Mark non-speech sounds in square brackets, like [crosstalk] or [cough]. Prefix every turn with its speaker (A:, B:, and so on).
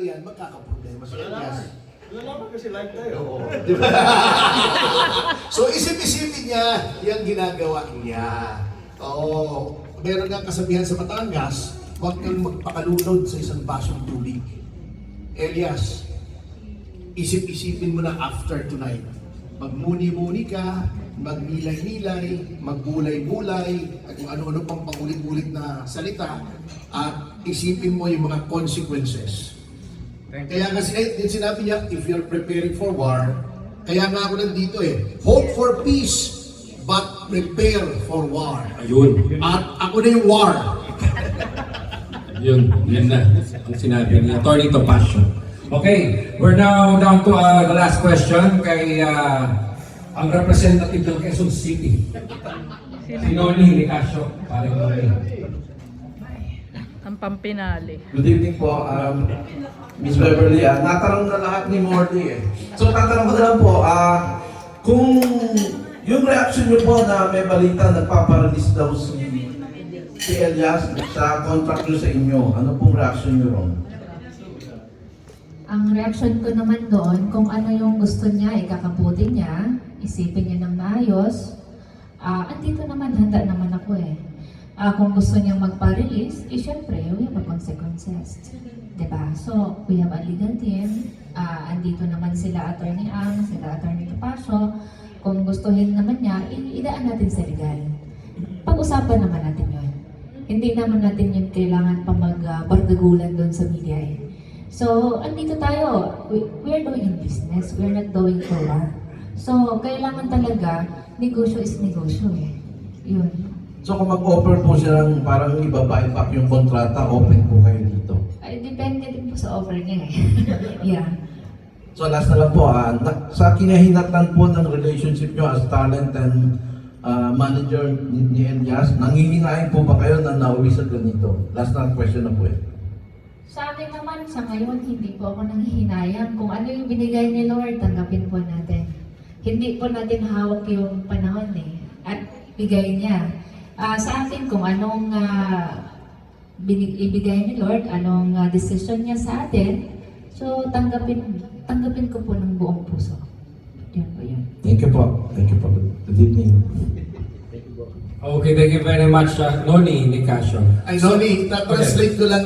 A: yan, magkakaproblema sa Elias.
B: Wala naman kasi live tayo.
A: Oo. [laughs] Di ba? [laughs] so isip-isipin niya, yung ginagawa niya. Oo. Meron nga kasabihan sa Batangas, huwag kang magpakalunod sa isang basong tubig. Elias, isip-isipin mo na after tonight. Magmuni-muni ka, magmilay-milay, magbulay-bulay, at kung ano-ano pang paulit-ulit na salita, at isipin mo yung mga consequences. Kaya kasi eh, din sinabi niya, if you're preparing for war, kaya nga ako nandito eh, hope for peace, but prepare for war.
C: Ayun.
A: At ako na yung war.
C: Yun. Yan na. Ang sinabi ni Attorney Topacio. Okay. We're now down to uh, the last question kay uh, ang representative ng Quezon City. Si Noni Nicasio. Parang Noni.
D: Pampinali.
E: Good evening po, um, Miss Beverly. Ah, natanong na lahat ni Morty eh. So tatanong ko na lang po, ah, kung yung reaction niyo po na may balita nagpaparelease daw si, si Elias sa contract niyo sa inyo, ano pong reaction niyo ron?
F: Ang reaction ko naman doon, kung ano yung gusto niya, ikakabuti niya, isipin niya ng maayos, ah, andito naman, handa naman ako eh. Ah, kung gusto niyang magpa-release, eh syempre, we have a consequences. 'Di ba? So, we have a legal team, ah, andito naman sila Attorney Ang, sila Attorney Topacio, kung gustuhin naman niya, idaan natin sa legal. Pag-usapan naman natin yon. Hindi naman natin yung kailangan pa mag-bardagulan doon sa media eh. So, andito tayo. We, we're doing business. We're not doing for war. So, kailangan talaga, negosyo is negosyo eh. Yun.
E: So kung mag-offer po siya ng parang ibabae back yung kontrata, open po kayo dito.
F: Ay, depende din po sa offer niya eh. [laughs] yeah.
E: So last na lang po, ah, na- sa kinahinatan po ng relationship nyo as talent and ah, manager ni, ni Elias, nangihinain po ba kayo na nauwi sa ganito? Last na question na po eh.
F: Sa akin naman, sa ngayon, hindi po ako nanghihinayang. Kung ano yung binigay ni Lord, tanggapin po natin. Hindi po natin hawak yung panahon eh. At bigay niya. Ah, sa atin, kung anong ah, binig- ibigay ni Lord, anong ah, decision niya sa atin, so tanggapin tanggapin ko po ng buong puso. Yun po yun.
E: Thank you po. Thank you po. Good evening.
C: Okay, thank you very much, uh, Noni Nicasio.
A: Ay, Noni, na-translate ko lang